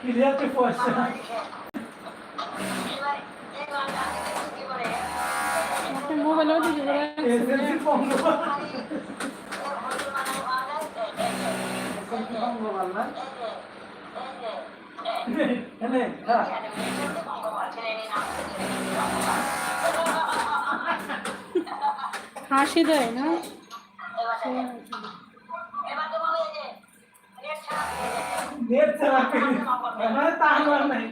ক্লিয়ারতে পয়সা মোবাইলেও দিতে পারেন এসএলসি পঙ্গ পঙ্গ বললা এনে হ্যাঁ হাসি দেয় না? নেট ছাড়া মানে তাহলে নাই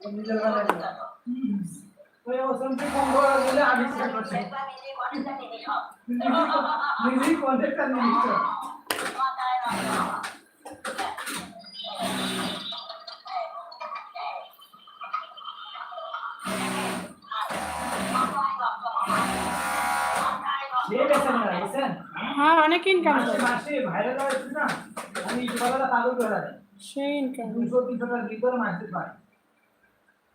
নিজের বেলায় ওই অসন্তি পঙ্গ বলে আমি শেয়ার করছি নিজেই কন্ট্যাক্টটা নিয়ে নিচ্ছ দিয়ে গেছেন না গেছেন হ্যাঁ অনেক ইনকাম মাসে ভাইরাল হয়েছে না? আমি ইউটিউবাররা চালু করে দেয়। সে ইনকাম দুশো তিনশো টাকার ভিতরে মাসে পায়।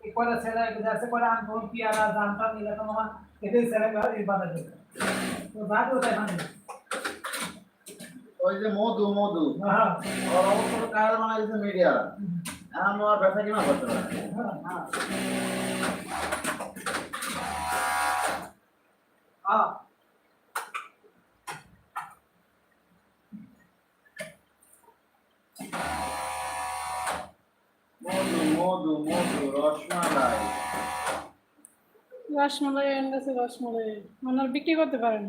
এই কয়টা ছেলে আছে কয়টা আনব পিয়ারা জামটা নিলে তো আমার এটাই ছেলে এই দেবে তো বাদ ওটা এখানে ওই যে মধু মধু। হ্যাঁ। অবশ্য কাজ বানাইছে মিডিয়া আমার ব্যবসা কিনা করতে পারে হ্যাঁ। হ্যাঁ মধু মধু মধু রসমালাই। রসমালাই এনে গেছে রসমালাই। মানে বিক্রি করতে পারেন।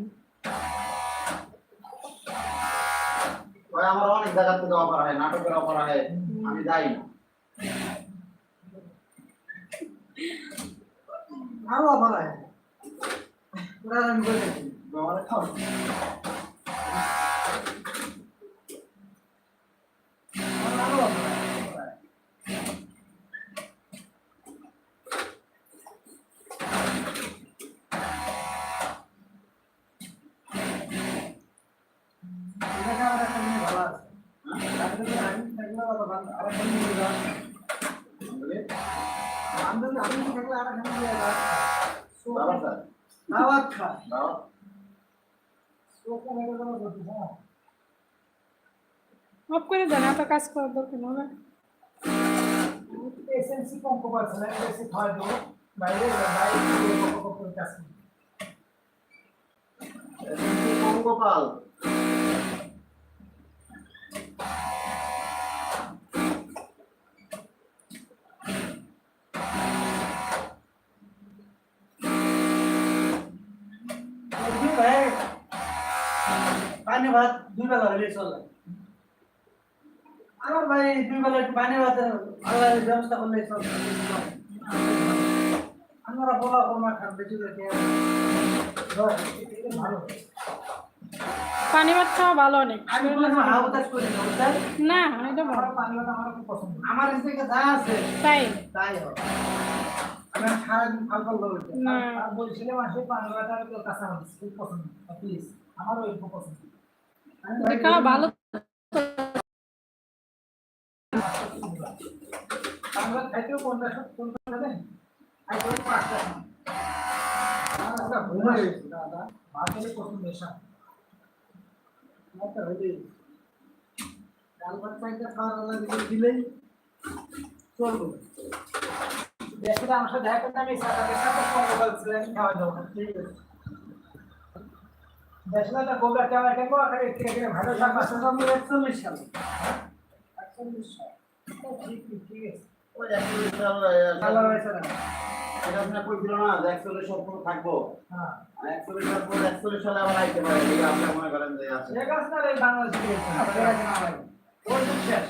ওই আমার অনেক জায়গা থেকে অফার হয় নাটকের অফার হয় আমি যাই না। আরও অফার হয় ওরা আমি বলে দিচ্ছি আমার খাও আরও অফার আছে এটা আমার একটা জিনিস ভালো আছে রাত্রে আমি থাকলে অত ভালো আর একটা জিনিস ভালো আছে। বুঝলি? আমি আমি থাকলে আর একটা জিনিস ভালো আছে। দাওয়াত দাও। দাওয়াত খায়। বলছি, হ্যাঁ। অফ করে দেন এত কাজ করার দরকার হবে এসএনসি পঙ্ক পাচ্ছে না? এসএনসি খাওয়া দেবো বাইরে বাইরে করে ভাত দুই বেলা হলে চলে। আমার ভাই দুই বেলা একটু পানি ভাতের আল্লাহর ব্যবস্থা করলে চলে। আমরা বলা বলা খান বেশি ভালো। পানি ভাত খাওয়া ভালো অনেক। আমি করি না আমি আমার ভালো। পানি ভাত আমার খুব পছন্দ। আমার কাছে যা আছে তাই? তাই হবে। আমি সারাদিন ফাল করে বলছিলাম আসলে পানি ভাত আর কেউ কাঁচা খুব পছন্দ। প্লিজ আমারও এরকম পছন্দ। আমি খাওয়া ভালো দিলেই চলবো দেখলে আমার সাথে দেখা করতে আমি সাথে খাওয়া যাব ঠিক আছে দেশে তো গোবরা কেমন কেমন আকারে থেকে থেকে ভালো সাত মাস একচল্লিশ সালে। একচল্লিশ ঠিক ঠিক ঠিক আছে। ওই একচল্লিশ সাল ভালো হয়েছে না? এটা আপনি কইছিল না? যে একচল্লিশ সাল পুরো থাকব। হ্যাঁ। আর একচল্লিশ সাল পর একচল্লিশ সালে আবার আইতে পারে। এই আপনি মনে করেন যে আছে। আছে না এই বাংলাদেশে ওর যুগ শেষ।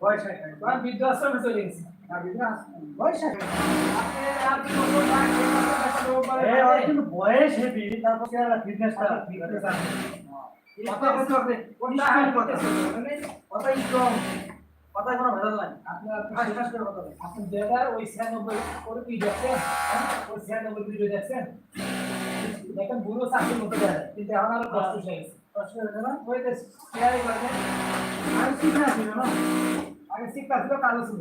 বয়স হয়ে গেছে চলে গেছে। বয়স হয়ে গেছে হেভি তারপর আর ফিটনেসটা ফিটনেস আছে কথা বলতে হবে কোনটা স্ট্রং কথা কথা কথা স্ট্রং কথা কোনো ভেজাল নাই। আপনার ফাঁস ফাঁস করে কথা আপনি যেটা ওই ছিয়ানব্বই ওর কি দেখছেন? ওই ছিয়ানব্বই ভিডিও দেখছেন? দেখেন বুড়ো চাকরির মতো যায় কিন্তু এখন আরও কষ্ট হয়ে গেছে। কষ্ট হয়েছে না? ওই যে শেয়ারই করবেন আর ঠিক না ছিল না? আগে শিক্ষা ছিল কালো ছিল।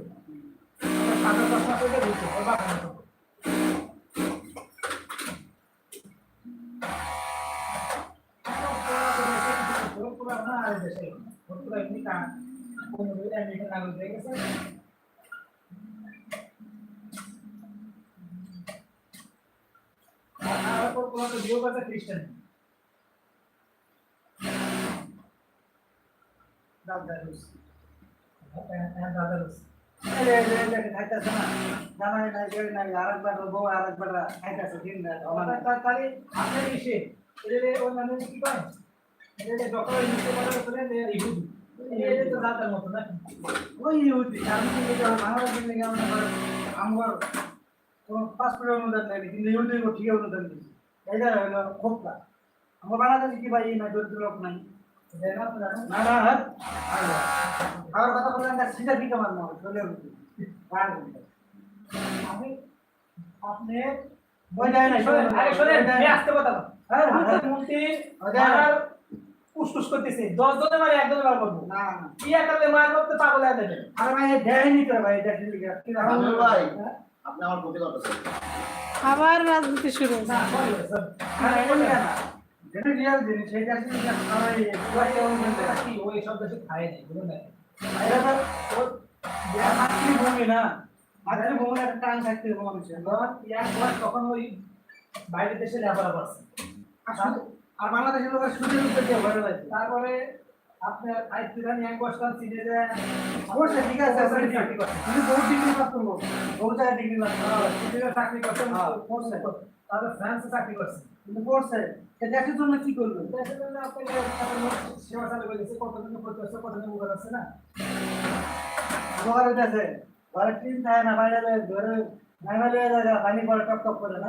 খ্রিস্টান দাদা রুস হ্যাঁ দাদা রুস এই এই নাই নাই আমার পাসপোর্ট অনুদান নেই কিন্তু ইহুদি ঠিক অনুদান দিছি এটা হলো খোপলা আমার বাংলাদেশে কি ভাই না দরিদ্র লোক নাই? না তো জানেন না না হ্যাঁ আমার কথা বললেন না সিধা দিকে মারনো হবে চলে উঠবে গান আপনি আপনি ওই না শোনেন, আরে শোনেন আমি আসতে কথা হ্যাঁ মন্ত্রী ওদের- মারার দশ জনে মারে একজনে মার করব না না কি একালে মার করতে পাগল হয়ে যাবে আরে ভাই দেয়নি তো ভাই দেখি ভাই আপনি আমার ক্ষতি করতেছেন আবার রাজনীতি শুরু না না রিয়াল জিনিস ওই অনুদানটা কি ওই সব দেশে খায় বুঝলেন? না এটা তো মাতৃভূমি না। মাতৃভূমি একটা টান থাকতে হবে মানুষের। ইয়াং ক্লাস তখন ওই বাইরের দেশে লেবার আর বাংলাদেশের লোকের সুদের উপর দিয়ে ভরে রয়েছে তারপরে আপনার সিনে যায় অবশ্যই ঠিক আছে চাকরি চাকরি কিন্তু বহু ডিগ্রি পাস করব। বহু জায়গায় ডিগ্রি পাস করব সিনে চাকরি করছে হ্যাঁ, করছে। তারপর ফ্রান্সে চাকরি করছে। কিন্তু সে দেশের জন্য কি করবে? দেশের জন্য আপনাকে সেবা চালু করে দিচ্ছে কতদিন করতে হচ্ছে কতদিন উপকার হচ্ছে না? ঘরে দেশে ঘরে টিন থাকে না বাইরে ধরে নাইমা লিয়ে জায়গা পানি পরে টপ টপ করে না?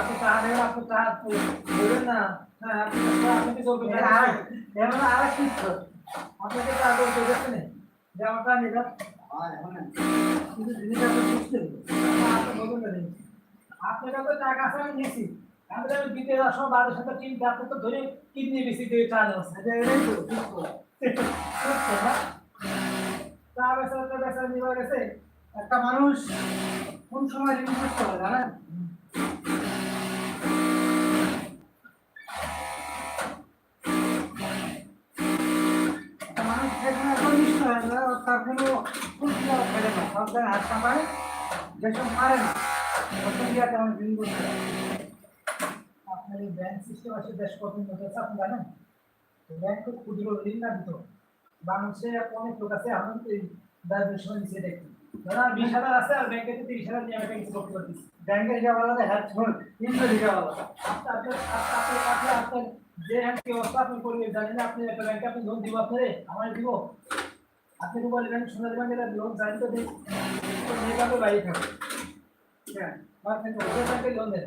আপনি টাকা দেবেন আপনি টাকা দেবেন না? হ্যাঁ আপনি আপনি কি চলবে এমন আর এক আপনাকে টাকা করতে যাচ্ছে না? যে আমার টাকা নিবেন কিন্তু জিনিসটা বুঝতে হবে। আপনি বলবেন না জিনিস। আপনার কাছে টাকা আছে আমি নিয়েছি। আমি দিতে যাওয়ার সময় বাড়ির সাথে আপনি তো ধরে কিডনি বেশি দিয়ে চাল আছে এটাই তো ঠিক তো। তা বেচা তো বেচা গেছে। একটা মানুষ কোন সময় করতে হবে জানেন? তার কোনো ফেলে না। সব জায়গায় হাত কাঁপায় যেসব পারে না ওসব দিয়ে একটা মানুষ ঋণ করতে হবে আপনার এই ব্যাংক সিস্টেম আছে দেশ কত উন্নত আছে আপনি জানেন ব্যাংক তো ক্ষুদ্র ঋণ না দিত বাংলাদেশে অনেক লোক আছে এখন এই দারিদ্রের সময় নিচে দেখি। ধরা বিশ হাজার আছে, আর ব্যাংকে তো তিরিশ হাজার নিয়ে আমি কিছু করতে পারতেছি ব্যাংকের হিসাব আলাদা হ্যাঁ শুনুন তিনশো হিসাব আলাদা। আপনি আপনার আপনি আপনি আপনার যে হ্যাঁ কি অবস্থা আপনি করবেন জানেন না, আপনি একটা ব্যাংকে আপনি লোন দিব আপনারে? আমার দিব? আপনি তো বলবেন সোনালী ব্যাংকের লোন জানেন তো দিই। নিয়ে যাবে বাইরে থাকে। হ্যাঁ ব্যাংকে লোন দেন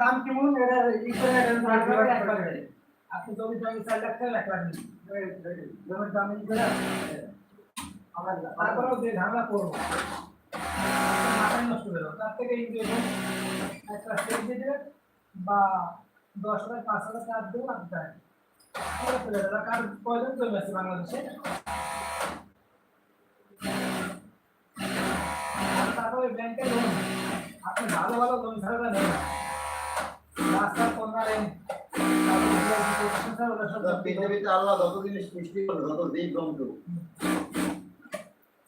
দাম কেমন। আপনি জমি জমি চার লাখ টাকা লাখ জমির দাম তারপরেও যে ঝামেলা করব নষ্ট হয়ে গেল তার থেকে যে একটা দিয়ে দেবেন বা দশ হাজার পাঁচ হাজার টাকা দেবো দেন তাহলে কার কয়জন জমি আছে বাংলাদেশে। আর তারপরে লোন আপনি ভালো ভালো লোন ছাড়া নেন রাস্তার পৃথিবীতে আল্লাহ যত জিনিস সৃষ্টি করে যত জীব জন্তু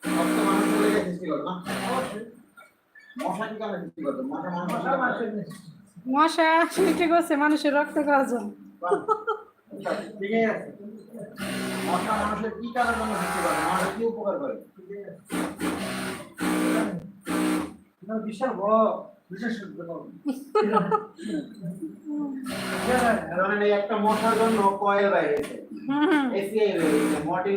সব তো মানুষের সৃষ্টি করে না? মশা কি কারণে সৃষ্টি করতো মশা সৃষ্টি করছে মানুষের রক্ত খাওয়ার জন্য। মশা মানুষের কি কারণের জন্য সৃষ্টি করে মানুষের কি উপকার করে বিশাল বড় কারণ একটা মশার জন্য কয়েল বাইরেছে এসিআই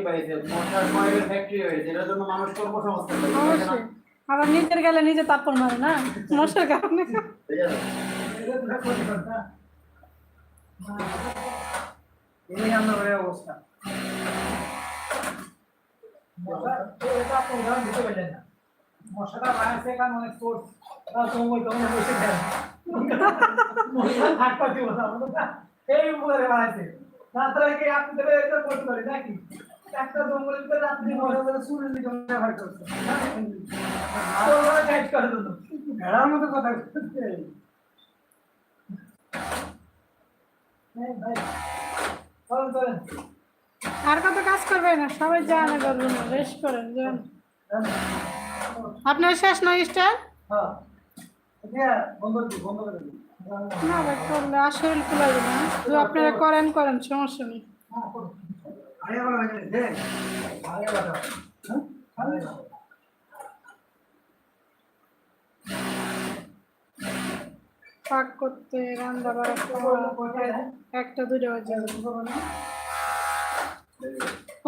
বাইরেছে মশার কয়েলের ফ্যাক্টরি হয়েছে এটার জন্য মানুষ কর্মসংস্থান না? আবার নিজের গেলে নিজে তাপ্পর মারে, না? মশার কারণে। আছে এই না না বানাইছে তারপরে কি আপনি করতে পারি নাকি? একটা জঙ্গলের ভিতরে রাত্রি সুরের দিকে ব্যবহার তোমরা কাজ করে দিল ভেড়ার মতো কথা চলেন আর কত কাজ করবে না সবাই যান এবার রুমে রেস্ট করেন যান। আপনার শেষ নয় স্টার? হ্যাঁ। করে করে। না ভাই করলে আর শরীর কুলাবে না। আপনারা করেন করেন সমস্যা নেই। পাক করতে রান্না বাড়া একটা, দুইটা বাজে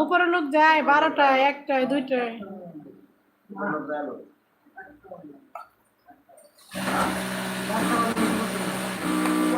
উপরে লোক যায়, বারোটায়, একটায়, দুইটায় মানুষ গেল।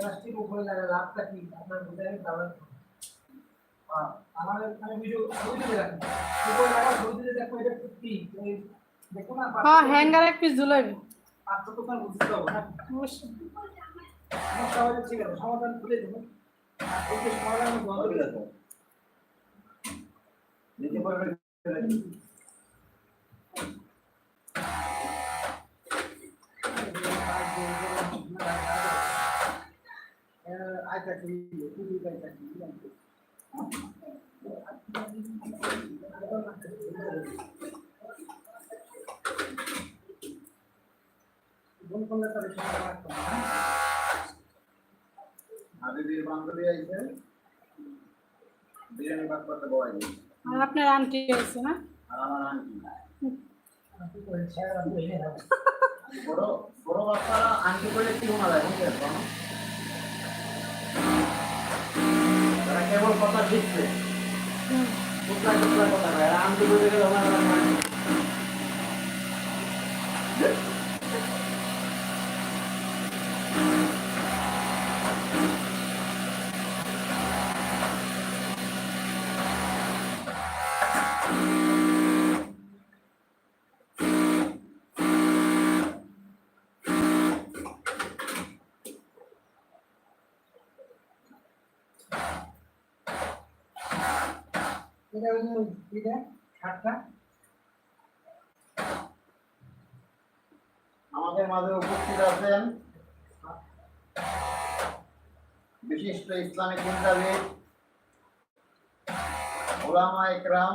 প্লাস্টিক উপরে লাগা লাভটা কি আপনার বুঝাই তাহলে আমার মানে ভিডিও ভিডিও রাখেন উপরে লাগা ভিডিও দেখো এটা কি? দেখো না হ্যাঁ হ্যাঙ্গার এক পিস ঝুলাইবে পাত্র তো বুঝতে হবে না সমস্যা হলে ঠিক আছে সমাধান খুলে দেবো। এই সমাধান বন্ধ করে দেবো ফেলে দিন। আচ্ছা ঠিক আছে ভুল করলে তাহলে সমাধান রাখতে হবে হ্যাঁ? হাবিবির বান্ধবী আইছে বিরিয়ানি ভাত করতে বয় আর আপনার আন্টি আছে না আমার আন্টি। বড় বড় বাচ্চারা আন্টি করে কি মনে হয় কেবল কথা শিখছে। টুকরা টুকরা কথা গেলে এটা ওই এটা শার্টটা আমাদের মাঝে উপস্থিত আছেন বিশিষ্ট ইসলামিক চিন্তাবিদ ওলামা একরাম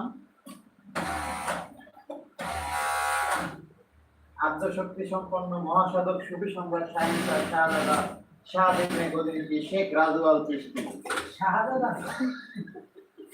আদ্যশক্তি সম্পন্ন মহাসাধক সুফি সম্রাট শাহিন শাহ শাহজাদা শাহ ইবনে শেখ রাজওয়াল চিশতি শাহাদাত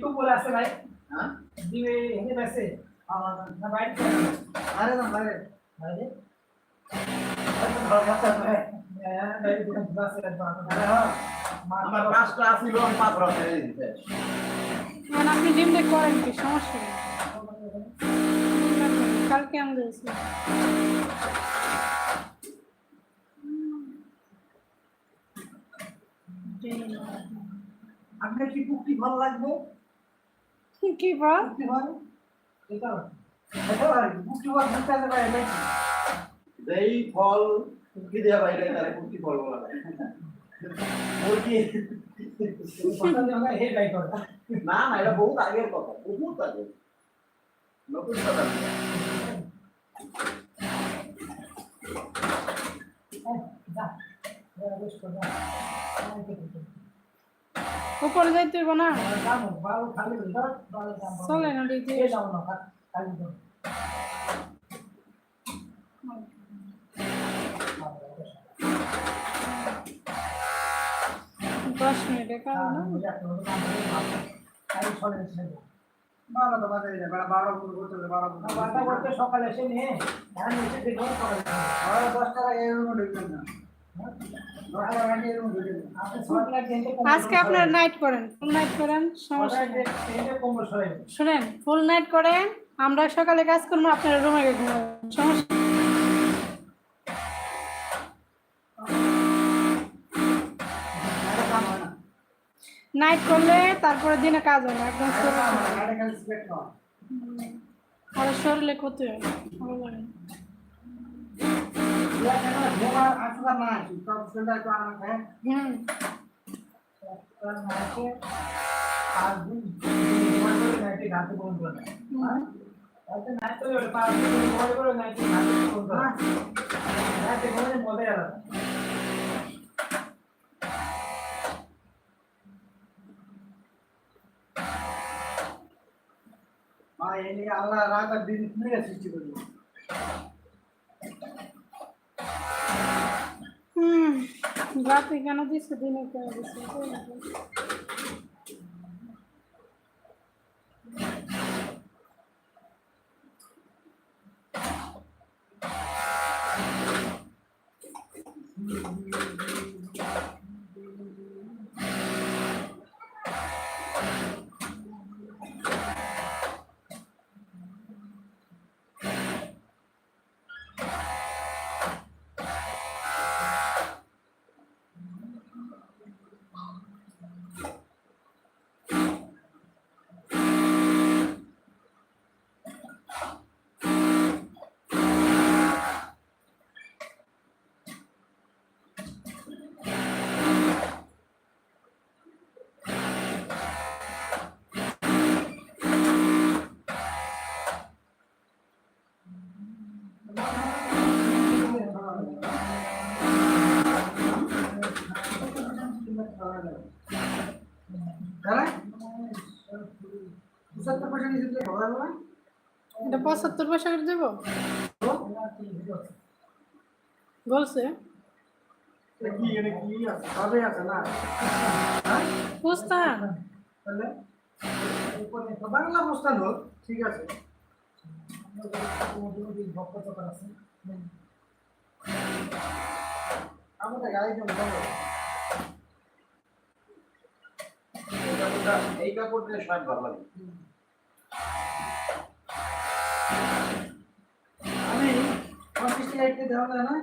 তো বলে আছে ভাই ডিম হেঁটে আমার না বাইরে আরে না বাইরে বাইরে ভালো কথা নয়। হ্যাঁ বাইরে হ্যাঁ আমার পাঁচটা ছেড়ে দিতে এখন আপনি ডিম দিয়ে করেন কি? সমস্যা নেই কালকে আমি দিয়েছি আপনার কি পুক্তি ভালো লাগবে? কি পুক্তি ভালো? এটা এটা ভাই এটা কি? এই ফল কুকি দেওয়া বাইরে তাহলে কুকি ফল বলা যায়। না না এটা বহুত আগের কথা বহুত আগে নতুন কথা উপরে যাইতে না চলে না দিদি এই দাম না খালি ধর দশ মিনিটে কারণ ভালো তো বাজে যায় বারো বারো বছর করতে হবে, বারো বছর সকালে এসে নিয়ে ধান এসে দেখো দশ টাকা এর ঢুকবেন না। দশ টাকা আগে এর রুমে ঢুকবেন না। আপনি সকালে গেলে আজকে আপনারা নাইট করেন। ফুল নাইট করেন শুনেন ফুল নাইট করেন আমরা সকালে কাজ করব আপনারা রুমে ঘুমাবেন। সমস্যা নাইট করলে তারপরে দিনে কাজ হয় না একদম হয়। আর শরীরে ক্ষতি হয় ভালো লাগে না। ইয়া কেন ঘুমার আসুকার না আসি সব ছেলে একটু আরাম খায় হুম আর দিন নাইটে ঘাটে বন্ধ করে হুম। তাতে নাইট তো ওটা পাঁচ দিন পরে করে নাইটে ঘাটে বন্ধ করে নাইটে ঘুমালে মজাই আলাদা মা এই নিয়ে আল্লাহ রাত আর দিন মিলে সৃষ্টি করি হুম রাতে কেন দিচ্ছে দিনে তাহলে পঁচাত্তর পয়সা নিচে তো খাওয়া যাবে না এটা পঁচাত্তর পয়সা করে দেবো? বলছে। এটা কি আছে সবই আছে না বুঝতাম বাংলা প্রস্তান হোক, ঠিক আছে। আমাদের গাড়ি এই কাপড় দিয়ে শার্ট ভালো লাগে। আমি দেওয়া যায় না।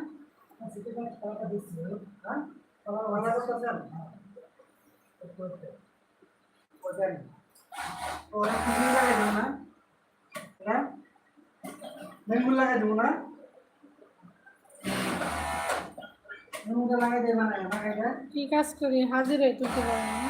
না হ্যাঁ? দেবো না না কি কাজ করি? হাজিরে পারি না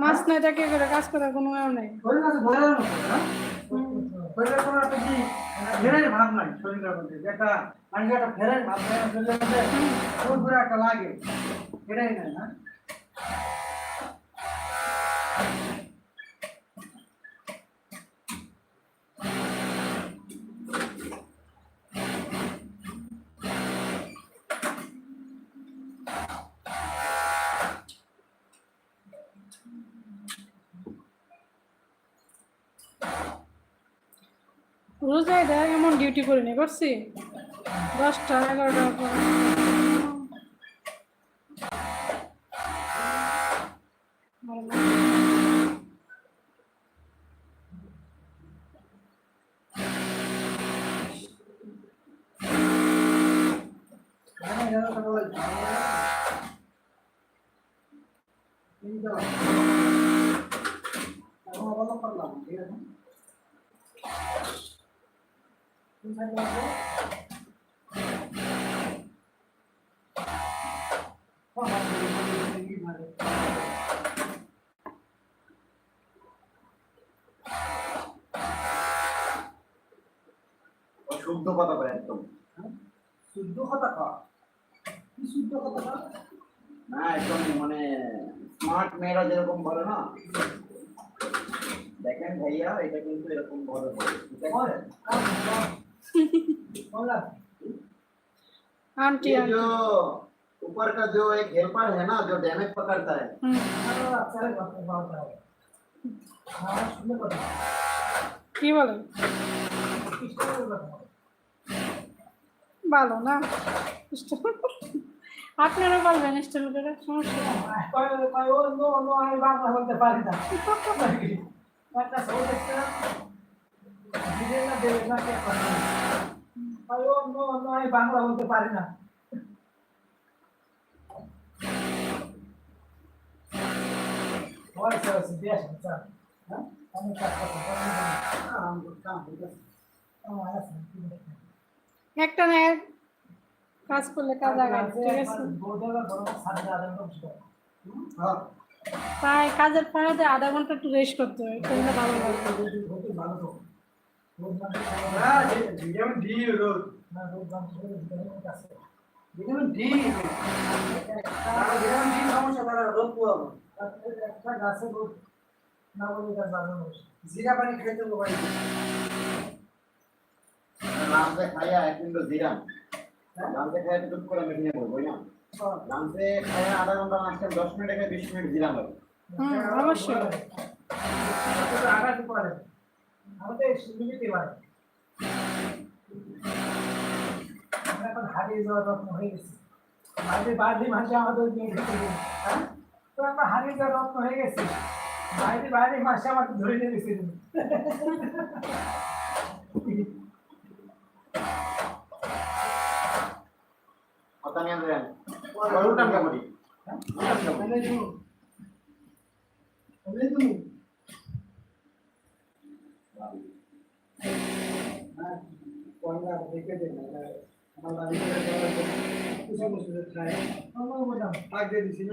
মাছ নাই তাকে করে কাজ করার কোনো এও নেই ফেরাই ভাব নাই শরীরের মধ্যে যে একটা ফেরাই ভাব নাই শরীরের একটা লাগে এটাই না রোজায় দেখ এমন ডিউটি করে নি? করছি? দশটা এগারোটার পর। এখানে যেন তো বলে কিন্তু এখন বলো করলাম ঠিক আছে কোন সাইডে আছে শুদ্ধ কথা বলে একদম। শুদ্ধ কথা কর। কি শুদ্ধ কথা কর? না একদম মানে স্মার্ট মেয়েরা যেরকম বলে না দেখেন ভাইয়া এটা কিন্তু এরকম বলে। ঠিক আছে आंटी ये आंटी जो ऊपर का जो एक हेल्पर है ना जो डैमेज पकड़ता है हम्म, अच्छा है बात बात है हाँ सुनने को কি বলে किसको बताओ ভালো না আপনারা বলবেন স্টেল করে সমস্যা নেই। কয় কয় ও নো নো আমি বাংলা বলতে পারি না একটা একটা না কাজ করলে কাজ তাই কাজের পরে আধা ঘণ্টা একটু রেস্ট করতে তাহলে ভালো লাগবে ভিটামিন ডি রোদ না রোজ মাসে ভিটামিন ডি ভিটামিন ডি সমস্যা তারা রোদ পোয়াবো একটা গাছে রোদ না বলে গাছ বাগানো জিরা পানি খাইতে হবে ভাই লাঞ্চে খাইয়া এক মিনিট জিরাম লাঞ্চে খাইয়া টুক করে মেশিনে পড়ব না লাঞ্চে খাইয়া আধা ঘণ্টা দশ মিনিট থেকে বিশ মিনিট জিরাম হবে অবশ্যই। আগাতে পারে আমাদের সুবিধে পারে আমরা এখন হারিয়ে যাওয়ার রত্ন হয়ে গেছি। বাইরে বাইরে মাসে আমাদের নিয়ে গেছে। হ্যাঁ? তো আমরা হারিয়ে যাওয়ার রত্ন হয়ে গেছি। বাইরে বাইরে মাসে আমাদের ধরে নিয়ে গেছে। কথা নিয়ে দেন তুমি তাহলে তুমি হ্যাঁ কোনটা দেখে দে না আমার বাড়ি থেকে কিছু কিছু খায় আমরা দিছি